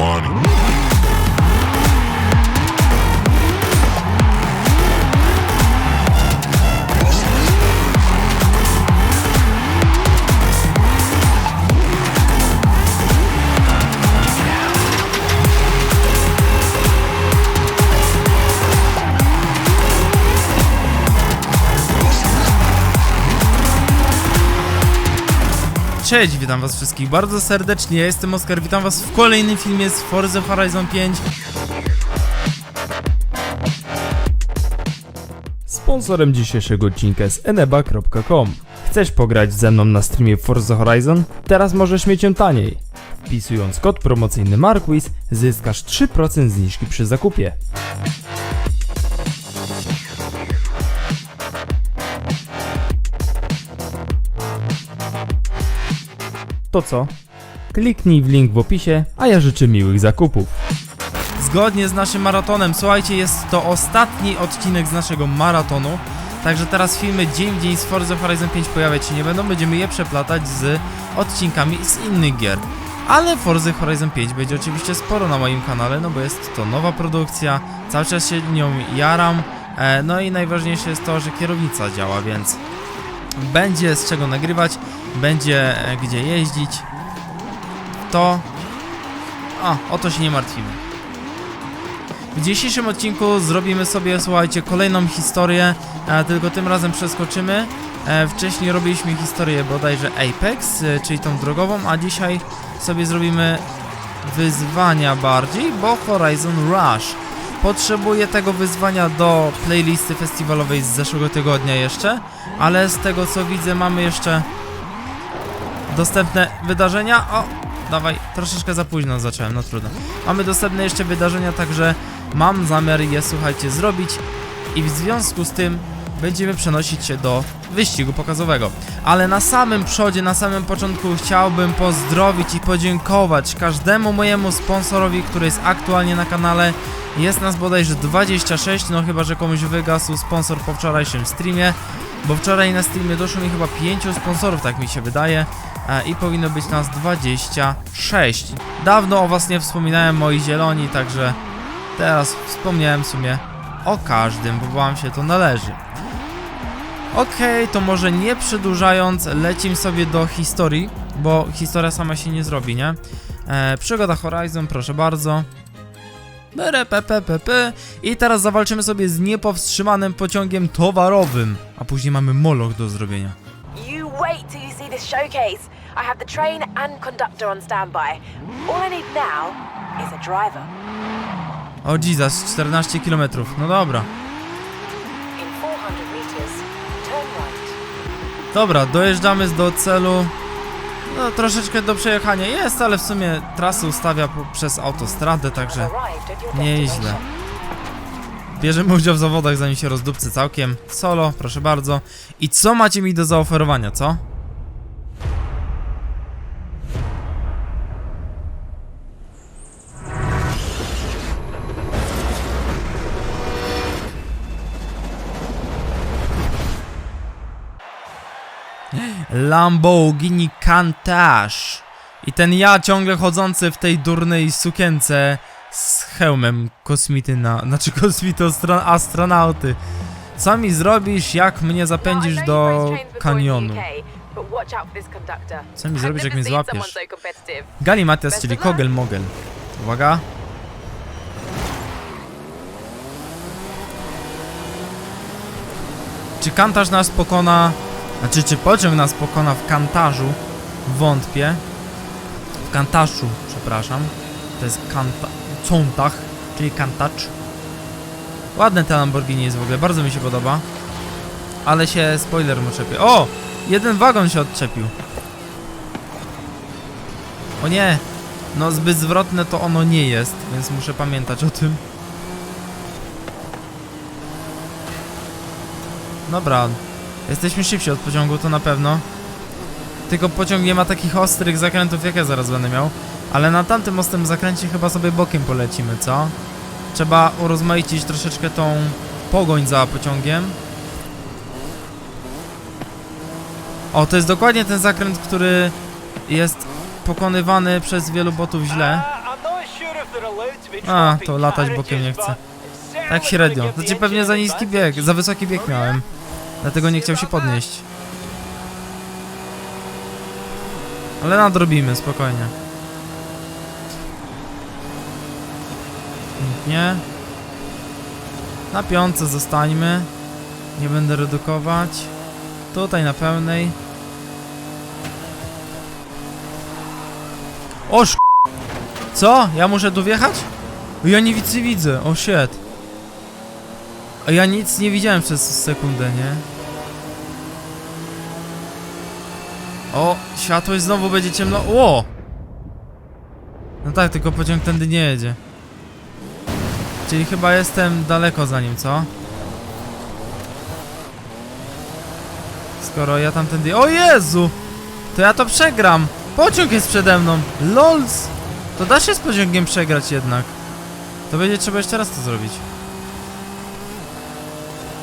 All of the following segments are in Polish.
money. Cześć, witam was wszystkich bardzo serdecznie, ja jestem Oskar, witam was w kolejnym filmie z Forza Horizon 5 Sponsorem dzisiejszego odcinka jest eneba.com. Chcesz pograć ze mną na streamie Forza Horizon? Teraz możesz mieć ją taniej. Wpisując kod promocyjny Marquis zyskasz 3% zniżki przy zakupie. To co? Kliknij w link w opisie, a ja życzę miłych zakupów. Zgodnie z naszym maratonem, słuchajcie, jest to ostatni odcinek z naszego maratonu Także teraz filmy dzień w dzień z Forza Horizon 5 pojawiać się nie będą, będziemy je przeplatać z odcinkami z innych gier ale Forza Horizon 5 będzie oczywiście sporo na moim kanale, no bo jest to nowa produkcja, cały czas się nią jaram, e, no i najważniejsze jest to, że kierownica działa, więc będzie z czego nagrywać, będzie e, gdzie jeździć, to... A, o to się nie martwimy. W dzisiejszym odcinku zrobimy sobie, słuchajcie, kolejną historię, tylko tym razem przeskoczymy. E, wcześniej robiliśmy historię bodajże Apex, e, czyli tą drogową, a dzisiaj sobie zrobimy wyzwania bardziej, bo Horizon Rush. Potrzebuję tego wyzwania do playlisty festiwalowej z zeszłego tygodnia jeszcze, ale z tego co widzę mamy jeszcze dostępne wydarzenia. O, dawaj, troszeczkę za późno zacząłem, no trudno. Mamy dostępne jeszcze wydarzenia, także mam zamiar je, słuchajcie, zrobić i w związku z tym będziemy przenosić się do wyścigu pokazowego. Ale na samym przodzie, na samym początku chciałbym pozdrowić i podziękować każdemu mojemu sponsorowi, który jest aktualnie na kanale. Jest nas bodajże 26, no chyba, że komuś wygasł sponsor po wczorajszym streamie, bo wczoraj na streamie doszło mi chyba 5 sponsorów, tak mi się wydaje. E, I powinno być nas 26. Dawno o was nie wspominałem, moi zieloni, także teraz wspomniałem w sumie o każdym, bo wam się to należy. Okej, to może nie przedłużając, lecimy sobie do historii, bo historia sama się nie zrobi, nie? E, przygoda Horizon, proszę bardzo. I teraz zawalczymy sobie z niepowstrzymanym pociągiem towarowym, a później mamy moloch do zrobienia. You wait till you see this showcase. I have the train and conductor on standby. All I need now is a driver. O Jesus, 14 km, no dobra. Dobra, dojeżdżamy do celu. No, troszeczkę do przejechania jest, ale w sumie trasy ustawia przez autostradę, także nieźle. Bierzemy udział w zawodach, zanim się rozdupcy całkiem. Solo, proszę bardzo. I co macie mi do zaoferowania, co? Lamborghini Countach. I ten ja ciągle chodzący w tej durnej sukience z hełmem kosmity na... Znaczy kosmity astro- astronauty. Co mi zrobisz, jak mnie zapędzisz know do kanionu? Co mi zrobisz, jak mnie złapiesz? Galimatias, Best czyli kogel mogel. Uwaga. Czy kantarz nas pokona... Znaczy, czy pociąg nas pokona w kantarzu? Wątpię. W kantaszu, przepraszam. To jest kanta... Contach, czyli kantacz. Ładne te Lamborghini jest w ogóle, bardzo mi się podoba. Ale się spoiler mu czepie. O! Jeden wagon się odczepił. O nie! No zbyt zwrotne to ono nie jest, więc muszę pamiętać o tym. Dobra, jesteśmy szybsi od pociągu, to na pewno. Tylko pociąg nie ma takich ostrych zakrętów, jak ja zaraz będę miał. Ale na tamtym ostrym zakręcie chyba sobie bokiem polecimy, co? Trzeba urozmaicić troszeczkę tą pogoń za pociągiem. O, to jest dokładnie ten zakręt, który jest pokonywany przez wielu botów źle. A, to latać bokiem nie chcę. Tak średnio. Znaczy pewnie za niski bieg, za wysoki bieg miałem. Dlatego nie chciał się podnieść. Ale nadrobimy, spokojnie. Pięknie. Na piątce zostańmy. Nie będę redukować. Tutaj na pełnej. Oż Co? Ja muszę tu wjechać? Ja nie widzę, widzę. O shit. A ja nic nie widziałem przez sekundę, nie? O, światło znowu będzie ciemno. Ło! No tak, tylko pociąg tędy nie jedzie. Czyli chyba jestem daleko za nim, co? Skoro ja tamtędy... O Jezu! To ja to przegram! Pociąg jest przede mną! LOLS! To da się z pociągiem przegrać jednak. To będzie trzeba jeszcze raz to zrobić.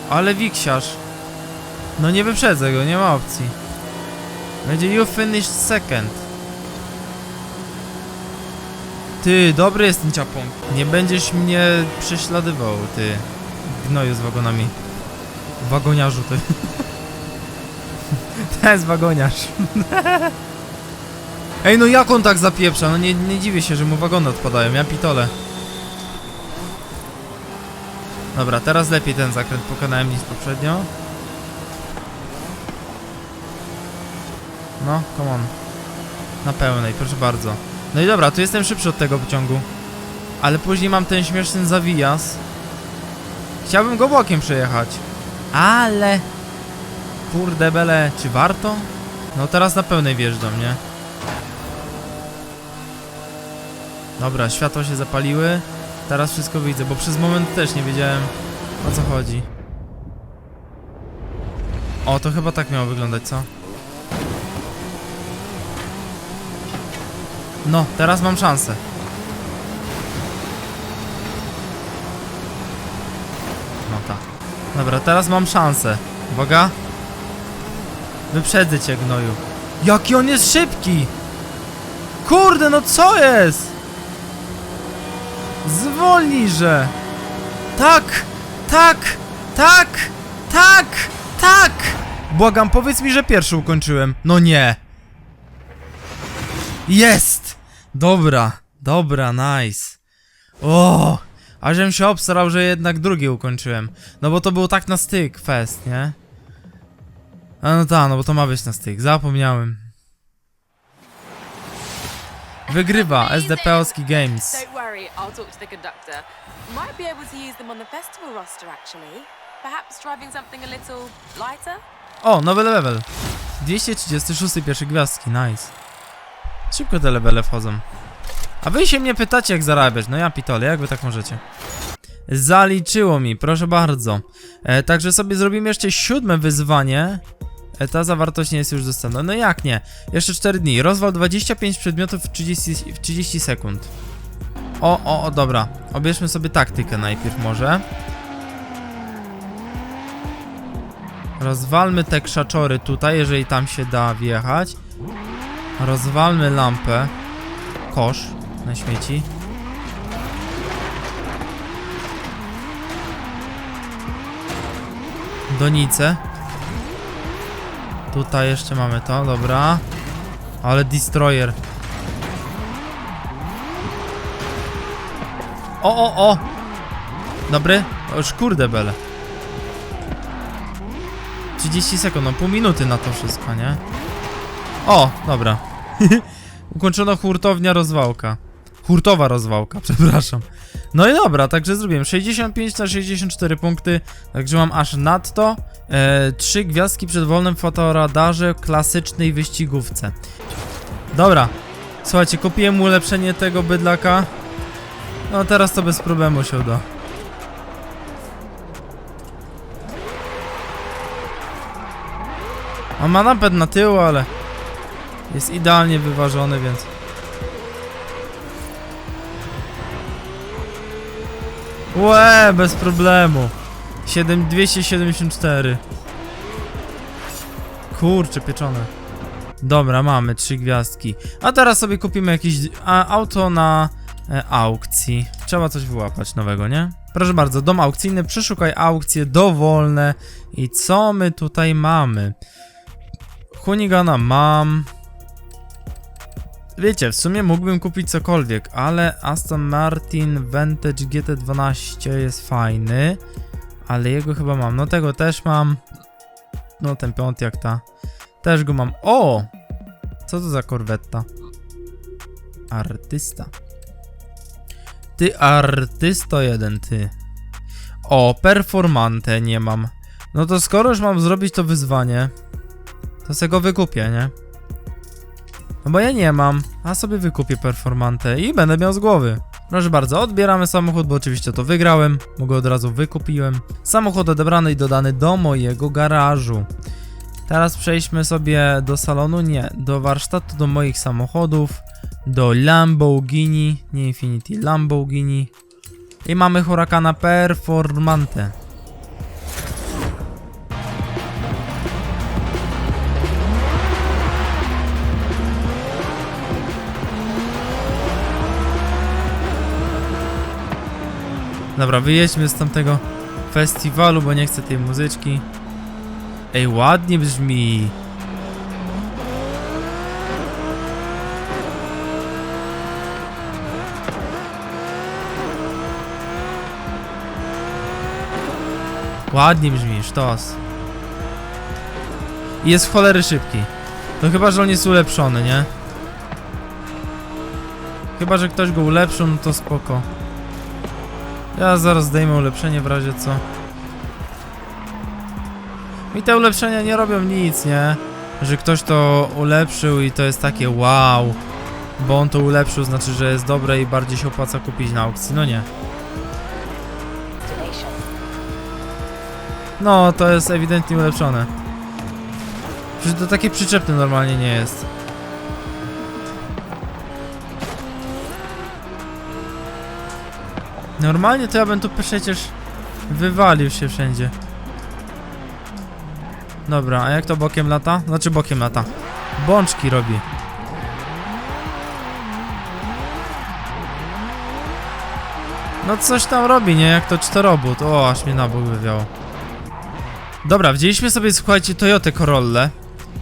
Ale wiksiarz. No nie wyprzedzę go, nie ma opcji. Będzie you finished second. Ty, dobry jest ten ciapą. Nie będziesz mnie prześladował, ty. Gnoju z wagonami. Wagoniarzu, ty. to jest wagoniarz. Ej, no jak on tak zapieprza? No nie, nie dziwię się, że mu wagony odpadają. Ja pitole. Dobra, teraz lepiej ten zakręt pokonałem niż poprzednio. No, come on. Na pełnej, proszę bardzo. No i dobra, tu jestem szybszy od tego pociągu. Ale później mam ten śmieszny zawijas. Chciałbym go bokiem przejechać. Ale... Kurde bele, czy warto? No teraz na pełnej wjeżdżam, nie? Dobra, światła się zapaliły. Teraz wszystko widzę, bo przez moment też nie wiedziałem o co chodzi. O, to chyba tak miało wyglądać, co? No, teraz mam szansę. No tak. Dobra, teraz mam szansę. Uwaga. Wyprzedzę cię, gnoju. Jaki on jest szybki! Kurde, no co jest? Zwolnijże! Tak! Tak! Tak! Tak! Tak! Błagam, powiedz mi, że pierwszy ukończyłem. No nie! Jest! Dobra, dobra, nice. O! Ażem się obsrał, że jednak drugi ukończyłem. No bo to był tak na styk fest, nie? A no tak, no bo to ma być na styk. Zapomniałem. Wygrywa SDP-owski Games. Worry, I'll talk to the conductor. Might be able to use them on the festival roster, actually. Perhaps driving something a little lighter? O, nowy level. 236 pierwsze gwiazdki, nice. Szybko te levele wchodzą. A wy się mnie pytacie jak zarabiać, no ja pitole, jak wy tak możecie? Zaliczyło mi, proszę bardzo. E, także sobie zrobimy jeszcze siódme wyzwanie. E, ta zawartość nie jest już dostępna. No jak nie? Jeszcze 4 dni. Rozwal 25 przedmiotów w 30, w 30 sekund. O, o, o, dobra. Obierzmy sobie taktykę najpierw może. Rozwalmy te krzaczory tutaj, jeżeli tam się da wjechać. Rozwalmy lampę. Kosz na śmieci. Donice. Tutaj jeszcze mamy to, dobra. Ale destroyer. O, o, o! Dobry? O, już kurde bele. 30 sekund, no pół minuty na to wszystko, nie? O, dobra. Ukończono hurtownia rozwałka. Hurtowa rozwałka, przepraszam. No i dobra, także zrobiłem 65 na 64 punkty, także mam aż nadto e, 3 gwiazdki przed wolnym fotoradarze klasycznej wyścigówce. Dobra, słuchajcie, kupiłem ulepszenie tego bydlaka. No teraz to bez problemu się uda. On ma napęd na tył, ale jest idealnie wyważony, więc... Łe, bez problemu. 7, 274. Kurczę, pieczone. Dobra, mamy trzy gwiazdki. A teraz sobie kupimy jakieś auto na aukcji. Trzeba coś wyłapać nowego, nie? Proszę bardzo, dom aukcyjny, przeszukaj aukcje dowolne. I co my tutaj mamy? Hunigana mam. Wiecie, w sumie mógłbym kupić cokolwiek, ale Aston Martin Vantage GT12 jest fajny. Ale jego chyba mam. No tego też mam. No ten Pontiac ta. Też go mam. O! Co to za korwetta? Artysta. Ty artysto jeden, ty. O, performante nie mam. No to skoro już mam zrobić to wyzwanie, to sobie go wykupię, nie? No bo ja nie mam, a sobie wykupię performantę i będę miał z głowy. Proszę bardzo, odbieramy samochód, bo oczywiście to wygrałem, bo go od razu wykupiłem. Samochód odebrany i dodany do mojego garażu. Teraz przejdźmy sobie do salonu, nie, do warsztatu, do moich samochodów, do Lamborghini, nie Infinity, Lamborghini. I mamy Huracana Performante. Dobra, wyjedźmy z tamtego festiwalu, bo nie chcę tej muzyczki. Ej, ładnie brzmi. Ładnie brzmi, sztos. I jest w cholery szybki. No chyba, że on jest ulepszony, nie? Chyba, że ktoś go ulepszył, no to spoko. Ja zaraz zdejmę ulepszenie w razie co. I te ulepszenia nie robią nic, nie? Że ktoś to ulepszył i to jest takie wow. Bo on to ulepszył, znaczy, że jest dobre i bardziej się opłaca kupić na aukcji. No nie. No, to jest ewidentnie ulepszone. Przecież to takie przyczepne normalnie nie jest. Normalnie to ja bym tu przecież wywalił się wszędzie. Dobra, a jak to bokiem lata? Znaczy bokiem lata. Bączki robi. No coś tam robi, nie? Jak to czterobót. O, aż mnie na bok wywiało. Dobra, wzięliśmy sobie, słuchajcie, Toyota Corolla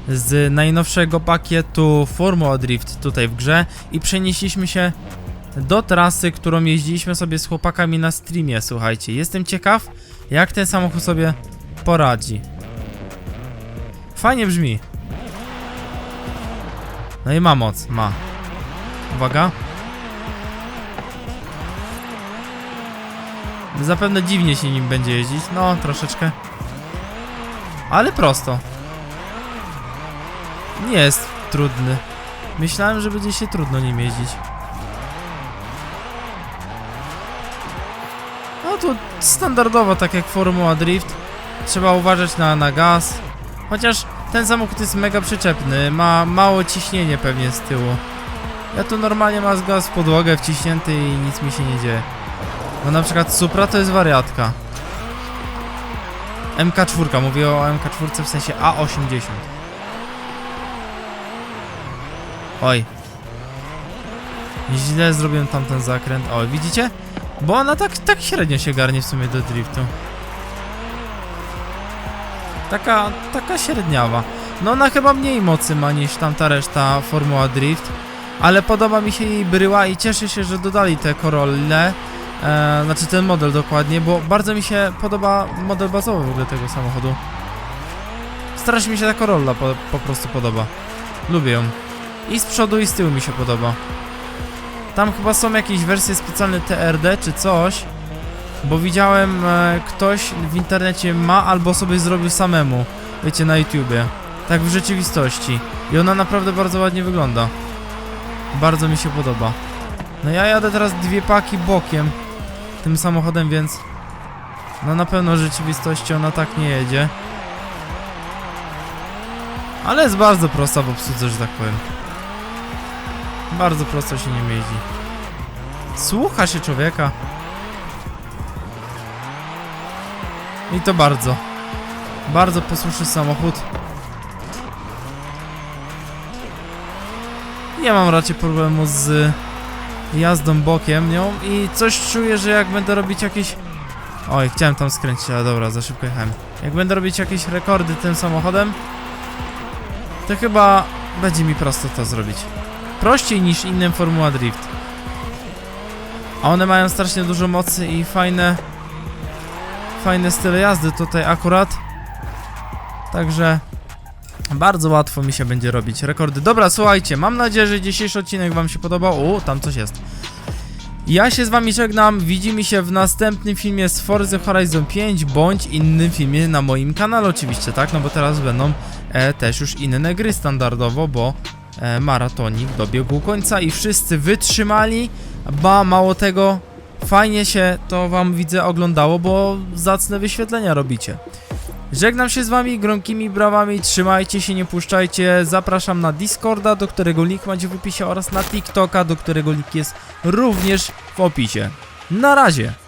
z najnowszego pakietu Formula Drift tutaj w grze i przenieśliśmy się do trasy, którą jeździliśmy sobie z chłopakami na streamie, słuchajcie. Jestem ciekaw, jak ten samochód sobie poradzi. Fajnie brzmi. No i ma moc, ma. Uwaga. Zapewne dziwnie się nim będzie jeździć, no troszeczkę. Ale prosto. Nie jest trudny. Myślałem, że będzie się trudno nim jeździć. No tu standardowo, tak jak Formuła Drift. Trzeba uważać na, na gaz. Chociaż ten samochód jest mega przyczepny, ma mało ciśnienie pewnie z tyłu. Ja tu normalnie mam gaz w podłogę wciśnięty i nic mi się nie dzieje. No na przykład Supra to jest wariatka. MK4, mówię o MK4 w sensie A80. Oj. Źle zrobiłem tamten zakręt. O, widzicie? Bo ona tak, tak średnio się garnie w sumie do driftu. Taka, taka średniawa. No ona chyba mniej mocy ma niż tamta reszta Formuła Drift. Ale podoba mi się jej bryła i cieszę się, że dodali te Corolle. E, znaczy ten model dokładnie, bo bardzo mi się podoba model bazowy w ogóle tego samochodu. Strasznie mi się ta Corolla po, po prostu podoba. Lubię ją. I z przodu i z tyłu mi się podoba. Tam chyba są jakieś wersje specjalne TRD czy coś. Bo widziałem e, ktoś w internecie ma albo sobie zrobił samemu. Wiecie, na YouTubie. Tak w rzeczywistości. I ona naprawdę bardzo ładnie wygląda. Bardzo mi się podoba. No ja jadę teraz dwie paki bokiem tym samochodem, więc no na pewno rzeczywistości ona tak nie jedzie. Ale jest bardzo prosta w obsłudze, że tak powiem. Bardzo prosto się nie jeździ. Słucha się człowieka. I to bardzo. Bardzo posłuszny samochód. Nie mam raczej problemu z jazdą bokiem nią i coś czuję, że jak będę robić jakieś... Oj, chciałem tam skręcić, ale dobra, za szybko jechałem. Jak będę robić jakieś rekordy tym samochodem, to chyba będzie mi prosto to zrobić. Prościej niż innym Formuła Drift. A one mają strasznie dużo mocy i fajne... Fajne style jazdy tutaj akurat. Także... Bardzo łatwo mi się będzie robić rekordy. Dobra, słuchajcie, mam nadzieję, że dzisiejszy odcinek wam się podobał. O, tam coś jest. Ja się z wami żegnam, widzimy się w następnym filmie z Forza Horizon 5 bądź innym filmie na moim kanale oczywiście, tak? No bo teraz będą e, też już inne gry standardowo, bo e, maratonik dobiegł końca i wszyscy wytrzymali, ba mało tego, fajnie się to wam widzę oglądało, bo zacne wyświetlenia robicie. Żegnam się z wami gromkimi brawami, trzymajcie się, nie puszczajcie, zapraszam na Discorda, do którego link macie w opisie oraz na TikToka, do którego link jest również w opisie. Na razie!